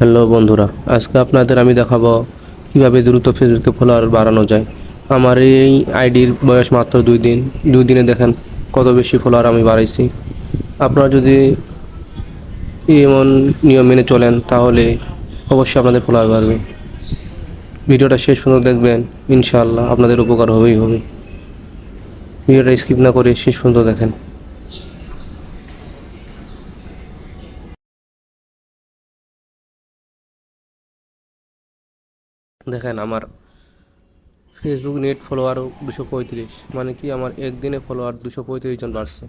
Hello বন্ধুরা, আজকে আপনাদের আমি দেখাবো কীভাবে দ্রুত ফেসবুকে ফলোয়ার বাড়ানো যায়। আমার এই আইডির বয়স মাত্র দুই দিন। দুই দিনে দেখেন কত বেশি ফলোয়ার আমি বাড়াইছি। আপনারা যদি এমন নিয়ম মেনে চলেন, তাহলে অবশ্যই আপনাদের ফলোয়ার বাড়বে। ভিডিওটা শেষ পর্যন্ত দেখবেন, ইনশাআল্লাহ আপনাদের উপকার হবেই হবে। ভিডিওটা স্কিপ না করে শেষ পর্যন্ত দেখেন। দেখেন আমার ফেসবুক নেট ফলোয়ারও দুশো পঁয়ত্রিশ। মানে কি আমার একদিনে ফলোয়ার দুশো পঁয়ত্রিশ জন বাড়ছে।